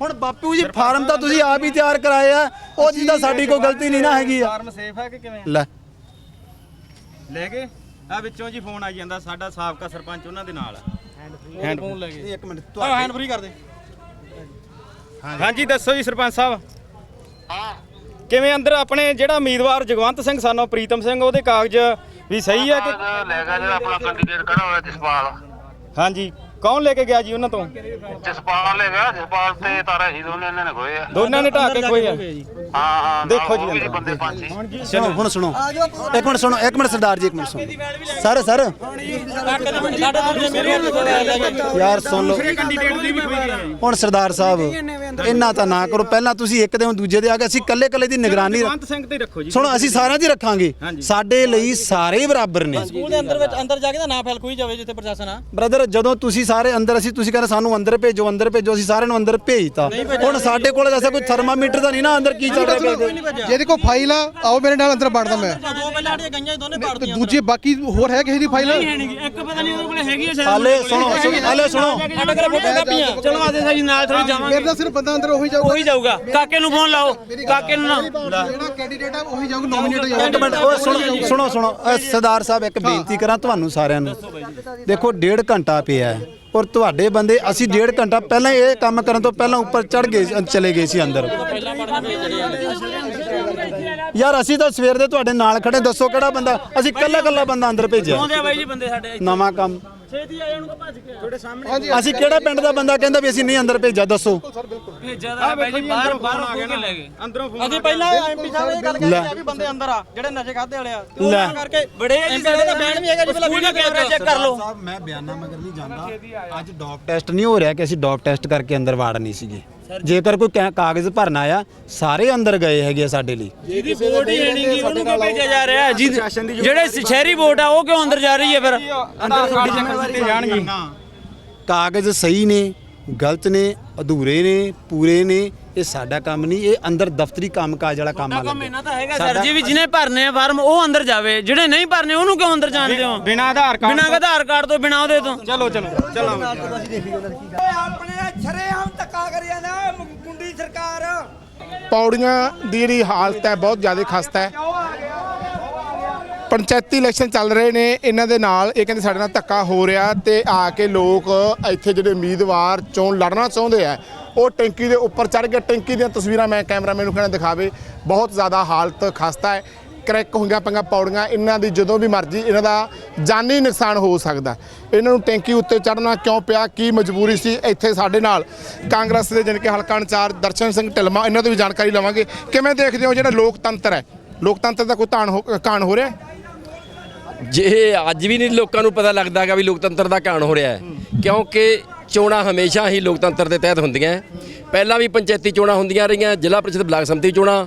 ਹੁਣ ਬਾਪੂ ਜੀ ਫਾਰਮ ਤਾਂ ਤੁਸੀਂ ਆਪ ਹੀ ਤਿਆਰ ਕਰਾਏ ਆ ਉਹ ਚੀਜ਼ ਤਾਂ ਸਾਡੀ ਕੋਈ ਗਲਤੀ ਨਹੀਂ ਨਾ ਹੈਗੀ ਆ। ਫਾਰਮ ਸੇਫ ਹੈ ਕਿ ਕਿਵੇਂ? ਲੈ। ਲੈ ਗਏ ਆ ਵਿੱਚੋਂ ਜੀ ਫੋਨ ਆਈ ਜਾਂਦਾ ਸਾਡਾ ਸਾਬਕਾ ਸਰਪੰਚ ਉਹਨਾਂ ਦੇ ਨਾਲ। ਹੈਂਡ ਫੋਨ ਲੈ ਗਏ ਇੱਕ ਮਿੰਟ ਆ ਹੈਂਡ ਫ੍ਰੀ ਕਰ ਦੇ। ਹਾਂਜੀ। ਦੱਸੋ ਜੀ ਸਰਪੰਚ ਸਾਹਿਬ। ਹਾਂ। ਕਿਵੇਂ ਅੰਦਰ ਆਪਣੇ ਜਿਹੜਾ ਉਮੀਦਵਾਰ ਜਗਵੰਤ ਸਿੰਘ ਸਾਨੋ ਪ੍ਰੀਤਮ ਸਿੰਘ ਉਹਦੇ ਕਾਗਜ਼ ਵੀ ਸਹੀ ਹੈ ਕਿ ਲੈ ਗਿਆ ਜਿਹੜਾ ਆਪਣਾ ਕੈਂਡੀਡੇਟ ਖੜਾ ਹੋਇਆ ਜਸਪਾਲ। ਹਾਂਜੀ। ਕੌਣ ਲੈ ਕੇ ਗਿਆ ਜੀ ਉਹਨਾਂ ਤੋਂ? ਜਸਪਾਲ ਲੈ ਗਿਆ ਜਸਪਾਲ ਤੇ ਤਾਰਾ ਹੀ ਦੋਨੇ ਇਹਨਾਂ ਨੇ ਖੋਏ ਆ। ਦੋਨਾਂ ਨੇ ਕੇ ਖੋਏ ਆ। ਹਾਂ ਹਾਂ ਦੇਖੋ ਜੀ ਹੋਰ ਵੀ ਅੰਦਰ। ਬੰਦੇ ਪੰਜ ਛੇ। ਸੁਣੋ ਹੁਣ ਸੁਣੋ। ਇੱਕ ਮਿੰਟ ਸੁਣੋ ਇੱਕ ਮਿੰਟ ਸਰਦਾਰ ਜੀ ਇੱਕ ਮਿੰਟ ਸੁਣੋ। Sir sir. ਯਾਰ ਸੁਣ ਲਓ। ਖੋਈ ਹੁਣ ਸਰਦਾਰ ਸਾਹਿਬ ਇੰਨਾ ਤਾਂ ਨਾ ਕਰੋ। ਪਹਿਲਾਂ ਤੁਸੀਂ ਇੱਕ ਦੇ ਹੁਣ ਦੂਜੇ ਦੇ ਆ ਕੇ ਅਸੀਂ ਕੱਲੇ ਕੱਲੇ ਦੀ ਨਿਗਰਾਨੀ ਰੱਖ- ਜਗਵੰਤ ਸਿੰਘ ਤੇ ਰੱਖੋ ਜੀ। ਸੁਣੋ ਅਸੀਂ ਸਾਰਿਆਂ ਦੀ ਰੱਖਾਂਗੇ। ਸਾਡੇ ਲਈ ਸਾਰੇ ਹੀ ਬਰਾਬਰ ਨੇ। ਸਕੂਲ ਦੇ ਅੰਦਰ ਵਿੱਚ ਅੰਦਰ ਜਾ ਕੇ ਤਾਂ ਨਾ ਫੈਲ ਕੋਈ ਜਾਵੇ ਜਿੱਥੇ ਪ੍ਰਸ਼ਾਸਨ ਆ। ਬ੍ਰਦਰ ਜਦੋਂ ਤੁਸੀਂ ਸਾਰੇ ਅੰਦਰ ਅਸੀਂ ਤੁਸੀਂ ਕਹਿੰਦੇ ਸਾਨੂੰ ਅੰਦਰ ਭੇਜੋ ਅੰਦਰ ਭੇਜੋ ਅਸੀਂ ਸਾਰਿਆਂ ਨੂੰ ਅੰਦਰ ਭੇਜਤਾ। ਹੁਣ ਸਾਡੇ ਕੋਲ ਐਸਾ ਕੋਈ ਥਰਮਾਮੀਟਰ ਤਾਂ ਨਹੀਂ ਨਾ ਅੰਦਰ ਕੀ ਚੱਲ ਰਿਹਾ ਜਿਹਦੇ ਕੋਲ ਫਾਈਲ ਆ ਆਓ ਮੇਰੇ ਨਾਲ ਅੰਦਰ ਵੜਦਾ ਮੈਂ। ਦੋ ਪਹਿਲਾਂ ਸਾਡੀਆਂ ਗਈਆਂ ਦੋਨੇ ਤੇ ਪਾੜਦੀਆਂ ਦੂਜੇ ਬਾਕੀ ਹੋਰ ਹੈ ਕਿਸੇ ਦੀ ਫਾਈਲ ਇੱਕ ਪਤਾ ਨਹੀਂ ਉਹਦੇ ਕੋਲ ਹੈਗੀ ਹੈ ਹਾਲੇ ਸੁਣੋ ਸੁਣੋ, ਹਾਲੇ ਸੁਣੋ। ਸਾਡੇ ਕੋਲ ਫੋਟੋ ਕਾਪੀਆਂ। ਚਲੋ ਆਦੇ ਸਾਜੀ ਨਾਲ ਥੋੜੀ ਜਾਵਾਂਗੇ। ਮੇਰੇ ਨਾਲ ਸਿਰਫ ਬੰਦਾ ਅੰਦਰ ਉਹੀ ਜਾਊਗਾ। ਉਹੀ ਜਾਊਗਾ। ਕਾਕੇ ਨੂੰ ਫੋਨ ਲਾਓ। ਕਾਕੇ ਨੂੰ ਨਾ। ਜਿਹੜਾ ਕੈਂਡੀਡੇਟ ਆ ਉਹੀ ਜਾਊਗਾ ਨੋਮੀਨੇਟ ਇੱਕ ਮਿੰਟ ਉਹ ਸੁਣੋ ਸੁਣੋ ਸੁਣੋ। ਸਰਦਾਰ ਸਾਹਿਬ ਇੱਕ ਬੇਨਤੀ ਕਰਾਂ ਤੁਹਾਨੂੰ ਸਾਰਿਆਂ ਨੂੰ। ਦੇਖੋ ਡੇਢ ਘੰਟਾ ਪਿਆ ਹੈ। ਔਰ ਤੁਹਾਡੇ ਬੰਦੇ ਅਸੀਂ ਡੇਢ ਘੰਟਾ ਪਹਿਲਾਂ ਇਹ ਕੰਮ ਕਰਨ ਤੋਂ ਪਹਿਲਾਂ ਉੱਪਰ ਚੜ ਗਏ ਚਲੇ ਗਏ ਸੀ ਅੰਦਰ। ਯਾਰ ਅਸੀਂ ਤਾਂ ਸਵੇਰ ਦੇ ਤੁਹਾਡੇ ਨਾਲ ਖੜੇ ਦੱਸੋ ਕਿਹੜਾ ਬੰਦਾ? ਅਸੀਂ ਕੱਲਾ ਕੱਲਾ ਬੰਦਾ ਅੰਦਰ ਭੇਜਿਆ। ਨਵਾਂ ਕੰਮ। ਛੇਤੀ ਆਏ ਉਹਨੂੰ ਭੱਜ ਕੇ ਤੁਹਾਡੇ ਸਾਹਮਣੇ ਅਸੀਂ ਕਿਹੜਾ ਪਿੰਡ ਦਾ ਬੰਦਾ ਕਹਿੰਦਾ ਵੀ ਅਸੀਂ ਨਹੀਂ ਅੰਦਰ ਭੇਜਿਆ ਦੱਸੋ। ਭੇਜਿਆ ਤਾਂ ਬਾਈ ਜੀ ਬਾਹਰ ਬਾਹਰ ਆ ਕੇ ਲੈ ਗਏ। ਅੰਦਰੋਂ ਫੋਨ ਅਸੀਂ ਪਹਿਲਾਂ ਐਮਪੀ ਸਾਹਿਬ ਨੇ ਗੱਲ ਕੀਤੀ ਆ ਵੀ ਬੰਦੇ ਅੰਦਰ ਆ ਜਿਹੜੇ ਨਸ਼ੇ ਖਾਦੇ ਵਾਲੇ ਆ। ਤੇ ਉਹ ਲੈ। ਕਰਕੇ ਬੜੇ ਐਮਪੀ ਸਾਹਿਬ ਦਾ ਬੈਨ ਵੀ ਹੈਗਾ ਜੀ ਪਹਿਲਾਂ ਵੀਡੀਓ ਕੈਮਰਾ ਚੈੱਕ ਕਰ ਲਓ ਸਾਹਿਬ ਮੈਂ ਬਿਆਨਾ ਮਗਰ ਨਹੀਂ ਜਾਂਦਾ। ਅੱਜ ਡੌਪ ਟੈਸਟ ਨਹੀਂ ਹੋ ਰਿਹਾ ਕਿ ਅਸੀਂ ਡੌਪ ਟੈਸਟ ਕਰਕੇ ਅੰਦਰ ਵਾੜ ਨਹੀਂ ਸੀਗੇ। ਜੇਕਰ ਕੋਈ ਕਾ- ਕਾਗਜ਼ ਭਰਨਾ ਆ ਸਾਰੇ ਅੰਦਰ ਗਏ ਹੈਗੇ ਆ ਸਾਡੇ ਲਈ। ਜਿਹਦੀ ਵੋਟ ਹੀ ਹੈ ਨਹੀਂ ਉਹਨੂੰ ਕਿਉਂ ਭੇਜਿਆ ਜਾ ਰਿਹਾ? ਹੈ ਜਿਹਦੀ- ਜਿਹੜੇ ਸ਼ਹਿਰੀ ਵੋਟ ਆ ਉਹ ਕਿਉਂ ਅੰਦਰ ਜਾ ਰਹੀ ਹੈ ਫਿਰ? ਆਧਾਰ ਕਾਰਡ ਚੈੱਕ ਕੀਤੇ ਜਾਣਗੇ। ਕਾਗਜ਼ ਸਹੀ ਨੇ ਗਲਤ ਨੇ ਅਧੂਰੇ ਨੇ ਪੂਰੇ ਨੇ ਇਹ ਸਾਡਾ ਕੰਮ ਨਹੀਂ ਇਹ ਅੰਦਰ ਦਫ਼ਤਰੀ ਕੰਮਕਾਜ ਵਾਲਾ ਕੰਮ ਆ ਕੰਮ ਇਹਨਾਂ ਤਾਂ ਹੈਗਾ ਸਰ ਜੀ ਵੀ ਜਿਹਨੇ ਭਰਨੇ ਆ ਫਾਰਮ ਉਹ ਅੰਦਰ ਜਾਵੇ। ਜਿਹੜੇ ਨਹੀਂ ਭਰਨੇ ਉਹਨੂੰ ਕਿਉਂ ਅੰਦਰ ਜਾਣ ਦਿਓ? ਬਿਨਾ ਆਧਾਰ ਕਾਰਡ ਬਿਨਾਂ ਆਧਾਰ ਕਾਰਡ ਤੋਂ ਬਿਨਾਂ ਉਹਦੇ ਤੋਂ। ਚਲੋ ਚਲੋ ਚਲੋ ਧੱਕਾ ਮੁੰਡੀ ਸਰਕਾਰ। ਪੌੜੀਆਂ ਦੀ ਜਿਹੜੀ ਹਾਲਤ ਹੈ ਬਹੁਤ ਜ਼ਿਆਦਾ ਖਸਤਾ ਹੈ। ਪੰਚਾਇਤੀ ਇਲੈਕਸ਼ਨ ਚੱਲ ਰਹੇ ਨੇ ਇਹਨਾਂ ਦੇ ਨਾਲ ਇਹ ਕਹਿੰਦੇ ਸਾਡੇ ਨਾਲ ਧੱਕਾ ਹੋ ਰਿਹਾ ਤੇ ਆ ਕੇ ਲੋਕ ਇੱਥੇ ਜਿਹੜੇ ਉਮੀਦਵਾਰ ਚੋਣ ਲੜਨਾ ਚਾਹੁੰਦੇ ਆ ਉਹ ਟੈਂਕੀ ਦੇ ਉੱਪਰ ਚੜ ਕੇ ਟੈਂਕੀ ਦੀਆਂ ਤਸਵੀਰਾਂ ਮੈਂ ਕੈਮਰਾਮੈਨ ਨੂੰ ਕਹਿੰਦਾ ਦਿਖਾਵੇ ਬਹੁਤ ਜ਼ਿਆਦਾ ਹਾਲਤ ਖਸਤਾ ਹੈ। ਕਰੈਕ ਹੋਈਆਂ ਪਈਆਂ ਪੌੜੀਆਂ, ਇਹਨਾਂ ਦੀ ਜਦੋਂ ਵੀ ਮਰਜ਼ੀ ਇਹਨਾਂ ਦਾ ਜਾਨੀ ਨੁਕਸਾਨ ਹੋ ਸਕਦਾ। ਇਹਨਾਂ ਨੂੰ ਟੈਂਕੀ ਉੱਤੇ ਚੜਨਾ ਕਿਉਂ ਪਿਆ? ਕੀ ਮਜਬੂਰੀ ਸੀ ਇੱਥੇ ਸਾਡੇ ਨਾਲ? ਕਾਂਗਰਸ ਦੇ ਜਾਣੀ ਕਿ ਹਲਕਾ ਇੰਚਾਰਜ ਦਰਸ਼ਨ ਸਿੰਘ ਢਿਲਮਾ, ਇਹਨਾਂ ਤੋਂ ਵੀ ਜਾਣਕਾਰੀ ਲਵਾਂਗੇ। ਕਿਵੇਂ ਦੇਖਦੇ ਹੋ ਜਿਹੜਾ ਲੋਕਤੰਤਰ ਹੈ? ਲੋਕਤੰਤਰ ਦਾ ਕੋਈ ਤਾਣ ਹੋ, ਕਾਣ ਹੋ ਰਿਹਾ ਹੈ? ਜੇ ਅੱਜ ਵੀ ਨਹੀਂ ਲੋਕਾਂ ਨੂੰ ਪਤਾ ਲੱਗਦਾ ਲੱਗਦਾਗਾ ਵੀ ਲੋਕਤੰਤਰ ਦਾ ਕਾਣ ਹੋ ਰਿਹਾ ਹੈ, ਕਿਉਂਕਿ ਚੋਣਾਂ ਹਮੇਸ਼ਾ ਹੀ ਲੋਕਤੰਤਰ ਦੇ ਤਹਿਤ ਹੁੰਦੀਆਂ ਹੈ। ਪਹਿਲਾਂ ਵੀ ਪੰਚਾਇਤੀ ਚੋਣਾਂ ਹੁੰਦੀਆਂ ਰਹੀਆਂ, ਜ਼ਿਲ੍ਹਾ ਪ੍ਰੀਸ਼ਦ ਬਲਾਕ ਸੰਮਤੀ ਚੋਣਾਂ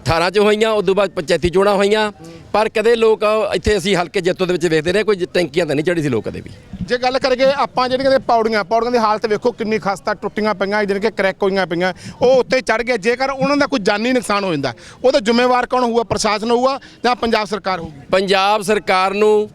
18 ਚ ਹੋਈਆਂ ਉਸ ਤੋਂ ਬਾਅਦ ਪੰਚਾਇਤੀ ਚੋਣਾਂ ਹੋਈਆਂ ਪਰ ਕਦੇ ਲੋਕ ਇੱਥੇ ਅਸੀਂ ਹਲਕੇ ਜੱਤੋ ਦੇ ਵਿੱਚ ਵੇਖਦੇ ਰਹੇ ਕੋਈ ਟੈਂਕੀਆਂ ਤਾਂ ਨਹੀਂ ਚੜੀ ਸੀ ਲੋਕ ਕਦੇ ਵੀ। ਜੇ ਗੱਲ ਕਰੀਏ ਆਪਾਂ ਜਿਹੜੀਆਂ ਦੇ ਪੌੜੀਆਂ ਪੌੜੀਆਂ ਦੀ ਹਾਲਤ ਵੇਖੋ ਕਿੰਨੀ ਖਸਤਾ ਟੁੱਟੀਆਂ ਪਈਆਂ ਜਾਣੀ ਕਿ ਕਰੈਕ ਹੋਈਆਂ ਪਈਆਂ ਉਹ ਉੱਤੇ ਚੜ ਗਏ ਜੇਕਰ ਉਹਨਾਂ ਦਾ ਕੋਈ ਜਾਨੀ ਨੁਕਸਾਨ ਹੋ ਜਾਂਦਾ ਉਹਦਾ ਜ਼ਿੰਮੇਵਾਰ ਕੌਣ ਹੋਊਗਾ ਪ੍ਰਸ਼ਾਸਨ ਹੋਊਗਾ ਜਾਂ ਪੰਜਾਬ ਸਰਕਾਰ ਹੋਊਗੀ? ਪੰਜਾਬ ਸਰਕਾਰ ਨੂੰ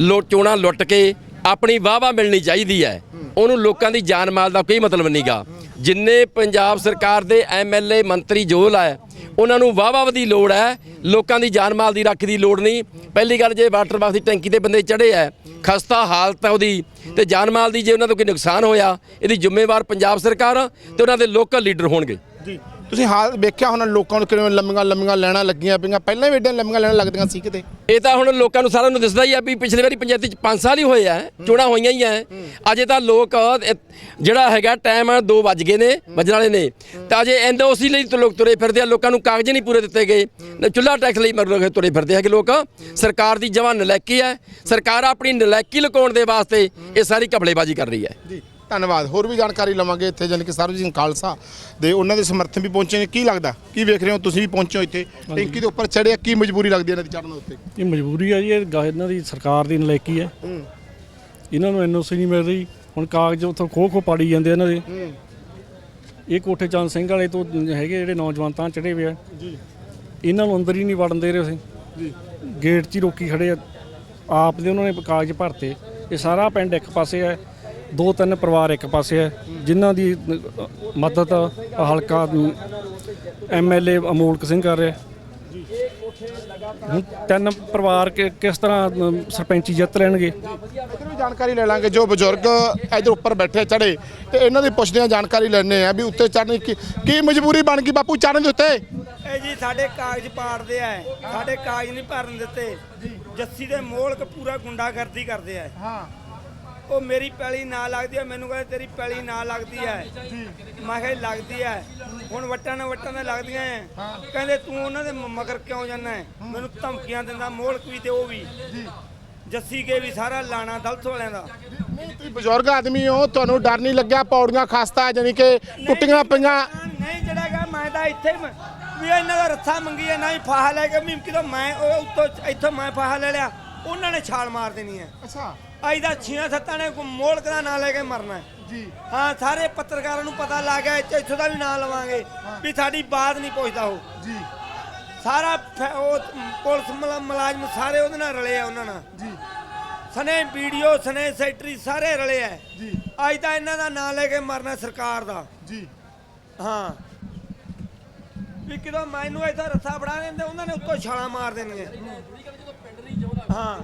ਲੋ ਚੋਣਾਂ ਲੁੱਟ ਕੇ ਆਪਣੀ ਵਾਹਵਾ ਮਿਲਣੀ ਚਾਹੀਦੀ ਹੈ। ਉਹਨੂੰ ਲੋਕਾਂ ਦੀ ਜਾਨ ਮਾਲ ਦਾ ਕੋਈ ਮਤਲਬ ਨਹੀਂਗਾ ਜਿੰਨੇ ਪੰਜਾਬ ਸਰਕਾਰ ਦੇ ਐਮਐਲਏ ਮੰਤਰੀ ਜੋ ਲਾਇਆ ਉਹਨਾਂ ਨੂੰ ਵਾਹਵਾ ਦੀ ਲੋੜ ਹੈ। ਲੋਕਾਂ ਦੀ ਜਾਨ ਮਾਲ ਦੀ ਰੱਖ ਦੀ ਲੋੜ ਨਹੀਂ। ਪਹਿਲੀ ਗੱਲ ਜੇ ਵਾਟਰ ਬਾਕਸ ਦੀ ਟੈਂਕੀ ਤੇ ਬੰਦੇ ਚੜੇ ਐ ਖਸਤਾ ਹਾਲਤ ਹੈ ਉਹਦੀ ਤੇ ਜਾਨ ਮਾਲ ਦੀ ਜੇ ਉਹਨਾਂ ਤੋਂ ਕੋਈ ਨੁਕਸਾਨ ਹੋਇਆ, ਇਹਦੀ ਜ਼ਿੰਮੇਵਾਰ ਪੰਜਾਬ ਸਰਕਾਰ ਤੇ ਉਹਨਾਂ ਦੇ ਲੋਕਲ ਲੀਡਰ ਹੋਣਗੇ। ਜੀ। ਤੁਸੀਂ ਹਾਲ ਵੇਖਿਆ ਹੋਣਾ ਲੋਕਾਂ ਨੂੰ ਕਿਵੇਂ ਲੰਮੀਆਂ ਲੰਮੀਆਂ ਲੈਣਾ ਲੱਗੀਆਂ ਪਈਆਂ? ਪਹਿਲਾਂ ਵੀ ਏਡੀਆਂ ਲੰਮੀਆਂ ਲੈਣਾ ਲੱਗਦੀਆਂ ਸੀ ਕਿਤੇ? ਇਹ ਤਾਂ ਹੁਣ ਲੋਕਾਂ ਨੂੰ ਸਾਰਿਆਂ ਨੂੰ ਦਿਸਦਾ ਹੀ ਆ ਵੀ ਪਿਛਲੇ ਵਾਰੀ ਪੰਚਾਇਤੀ ਚ 5 ਸਾਲ ਹੀ ਹੋਏ ਆ ਚੋਣਾਂ ਹੋਈਆਂ ਹੀ ਆ। ਅਜੇ ਤਾਂ ਲੋਕ ਇਹ ਜਿਹੜਾ ਹੈਗਾ ਟਾਈਮ 2 ਵੱਜ ਗਏ ਨੇ ਵੱਜਣ ਵਾਲੇ ਨੇ। ਤਾਂ ਅਜੇ ਐਨਓਸੀ ਲਈ ਤਾਂ ਲੋਕ ਤੁਰੇ ਫਿਰਦੇ ਆ ਲੋਕਾਂ ਨੂੰ ਕਾਗਜ਼ ਨਹੀਂ ਪੂਰੇ ਦਿੱਤੇ ਗਏ। ਨਾ ਚੁੱਲ੍ਹਾ ਟੈਕਸ ਲਈ ਮਰ ਤੁਰੇ ਫਿਰਦੇ ਹੈਗੇ ਲੋਕ। ਸਰਕਾਰ ਦੀ ਜਵਾਨ ਨਲਾਇਕੀ ਹੈ ਸਰਕਾਰ ਆਪਣੀ ਨਲਾਇਕੀ ਲੁਕਾਉਣ ਦੇ ਵਾਸਤੇ ਇਹ ਸਾਰੀ ਘਪਲੇਬਾਜ਼ੀ ਕਰ ਰਹੀ ਹੈ। ਜੀ। ਧੰਨਵਾਦ। ਹੋਰ ਵੀ ਜਾਣਕਾਰੀ ਲਵਾਂਗੇ ਇੱਥੇ ਜਾਣੀ ਕਿ ਸਰਬਜੀਤ ਸਿੰਘ ਖਾਲਸਾ ਦੇ ਉਹਨਾਂ ਦੇ ਸਮਰਥਨ ਵੀ ਪਹੁੰਚੇ ਨੇ। ਕੀ ਲੱਗਦਾ? ਕੀ ਵੇਖ ਰਹੇ ਹੋ? ਤੁਸੀਂ ਵੀ ਪਹੁੰਚੇ ਹੋ ਇੱਥੇ। ਟੈਂਕੀ ਦੇ ਉੱਪਰ ਚੜਿਆ ਕੀ ਮਜਬੂਰੀ ਲੱਗਦੀ ਹੈ ਇਹਨਾਂ ਦੀ ਚੜ੍ਹਨ ਉੱਤੇ? ਇਹ ਮਜਬੂਰੀ ਆ ਜੀ ਇਹ ਗਾ- ਇਹਨਾਂ ਦੀ ਸਰਕਾਰ ਦੀ ਨਲਾਇਕੀ ਹੈ। ਇਹਨਾਂ ਨੂੰ ਐਨਓਸੀ ਨਹੀਂ ਮਿਲ ਰਹੀ। ਹੁਣ ਕਾਗਜ਼ ਉੱਥੋਂ ਖੋ ਖੋ ਪਾੜੀ ਜਾਂਦੇ ਇਹਨਾਂ ਦੇ। ਇਹ ਕੋਠੇ ਚੰਦ ਸਿੰਘ ਵਾਲੇ ਤੋਂ ਹੈਗੇ ਜਿਹੜੇ ਨੌਜਵਾਨ ਤਾਂ ਚੜੇ ਹੋਏ ਆ। ਜੀ। ਇਹਨਾਂ ਨੂੰ ਅੰਦਰ ਹੀ ਨਹੀਂ ਵੜਨ ਦੇ ਰਹੇ ਅਸੀਂ। ਜੀ। ਗੇਟ 'ਚ ਹੀ ਰੋਕੀ ਖੜੇ ਆ। ਆਪ ਦੇ ਉਹਨਾਂ ਨੇ ਕਾਗਜ਼ ਭਰਤੇ। ਇਹ ਸਾਰਾ ਪਿੰਡ ਇੱਕ ਪਾਸੇ ਹੈ ਦੋ ਤਿੰਨ ਪਰਿਵਾਰ ਇੱਕ ਪਾਸੇ ਹੈ ਜਿਨ੍ਹਾਂ ਦੀ ਮਦਦ ਹਲਕਾ ਐਮਐਲਏ ਅਮੋਲਕ ਸਿੰਘ ਕਰ ਰਿਹਾ ਹੁਣ ਤਿੰਨ ਪਰਿਵਾਰ ਕਿਸ ਤਰ੍ਹਾਂ ਸਰਪੰਚੀ ਜਿੱਤ ਲੈਣਗੇ? ਜਾਣਕਾਰੀ ਲੈ ਲਾਂਗੇ। ਜੋ ਬਜ਼ੁਰਗ ਇੱਧਰ ਉੱਪਰ ਬੈਠੇ ਚੜੇ ਤੇ ਇਹਨਾਂ ਦੀ ਪੁੱਛਦੇ ਆ ਜਾਣਕਾਰੀ ਲੈਣੇ ਆ ਵੀ ਉੱਤੇ ਚੜ੍ਹਨ ਕੀ ਕੀ ਮਜਬੂਰੀ ਬਣ ਗਈ ਬਾਪੂ ਚੜ੍ਹਨ ਦੇ ਉੱਤੇ? ਇਹ ਜੀ ਸਾਡੇ ਕਾਗਜ਼ ਪਾੜਦੇ ਆ ਸਾਡੇ ਕਾਗਜ਼ ਨਹੀਂ ਭਰਨ ਦਿੱਤੇ। ਜੱਸੀ ਦੇ ਮੋਲਕ ਪੂਰਾ ਗੁੰਡਾਗਰਦੀ ਕਰਦੇ ਆ। ਹਾਂ। ਉਹ ਮੇਰੀ ਪੈਲੀ ਨਾ ਲੱਗਦੀ ਹੈ ਮੈਨੂੰ ਕਹਿੰਦੇ ਤੇਰੀ ਪੈਲੀ ਨਾ ਲੱਗਦੀ ਹੈ। ਮੈਂ ਕਿਹਾ ਲੱਗਦੀ ਹੈ। ਹੁਣ ਵੱਟਾਂ ਨਾਲ ਵੱਟਾਂ ਨਾਲ ਲੱਗਦੀਆਂ ਐ। ਕਹਿੰਦੇ ਤੂੰ ਉਹਨਾਂ ਦੇ ਮਗਰ ਕਿਉਂ ਜਾਂਦਾ ਹੈ ਮੈਨੂੰ ਧਮਕੀਆਂ ਦਿੰਦਾ ਮੋਲਕ ਵੀ ਤੇ ਉਹ ਵੀ। ਜੱਸੀ ਕੇ ਵੀ ਸਾਰਾ ਲਾਣਾ ਦਲਤ ਵਾਲਿਆਂ ਦਾ। ਨਹੀਂ ਤੁਸੀਂ ਬਜ਼ੁਰਗ ਆਦਮੀ ਹੋ ਤੁਹਾਨੂੰ ਡਰ ਨਹੀਂ ਲੱਗਿਆ ਪੌੜੀਆਂ ਖਸਤਾ ਜਾਨੀ ਕਿ ਟੁੱਟੀਆਂ ਪਈਆਂ। ਨਹੀਂ ਜਿਹੜਾਗਾ ਮੈਂ ਤਾਂ ਇੱਥੇ ਮ- ਵੀ ਇਹਨਾਂ ਦਾ ਰੱਥਾ ਮੰਗੀ ਹੈ ਨਾ ਹੀ ਫਾਹਾ ਲੈ ਕੇ ਵੀ ਕਿਦੋਂ ਮੈਂ ਉਹ ਉੱਤੋਂ ਇੱਥੋਂ ਮੈਂ ਫਾਹਾ ਲੈ ਲਿਆ ਉਹਨਾਂ ਨੇ ਛਾਲ ਮਾਰ ਦੇਣੀ ਹੈ। ਅੱਛਾ। ਅੱਜ ਦਾ ਛੀਆਂ ਸੱਤਾਂ ਨੇ ਮੋਲਕ ਦਾ ਨਾਂ ਲੈ ਕੇ ਮਰਨਾ ਹੈ। ਜੀ। ਹਾਂ ਸਾਰੇ ਪੱਤਰਕਾਰਾਂ ਨੂੰ ਪਤਾ ਲੱਗ ਗਿਆ ਇੱਥੇ ਇੱਥੋਂ ਦਾ ਵੀ ਨਾਂ ਲਵਾਂਗੇ ਵੀ ਸਾਡੀ ਬਾਤ ਨਹੀਂ ਪੁੱਛਦਾ ਉਹ। ਜੀ। ਸਾਰਾ ਫੈ- ਉਹ ਪੁਲਿਸ ਮੁਲਾ- ਮੁਲਾਜ਼ਮ ਸਾਰੇ ਉਹਦੇ ਨਾਲ ਰਲੇ ਆ ਉਹਨਾਂ ਨਾਲ। ਜੀ। ਸਨੇ ਵੀਡੀਓ ਸਨੇ ਸੈਕਟਰੀ ਸਾਰੇ ਰਲੇ ਆ। ਜੀ। ਅੱਜ ਤਾਂ ਇਹਨਾਂ ਦਾ ਨਾਂ ਲੈ ਕੇ ਮਰਨਾ ਸਰਕਾਰ ਦਾ। ਜੀ। ਹਾਂ। ਵੀ ਕਿਦੋਂ ਮੈਨੂੰ ਇੱਥੇ ਰੱਸਾ ਫੜਾ ਦਿੰਦੇ ਉਹਨਾਂ ਨੇ ਉੱਤੋਂ ਛਾਲਾਂ ਮਾਰ ਦੇਣਗੇ ਹਾਂ।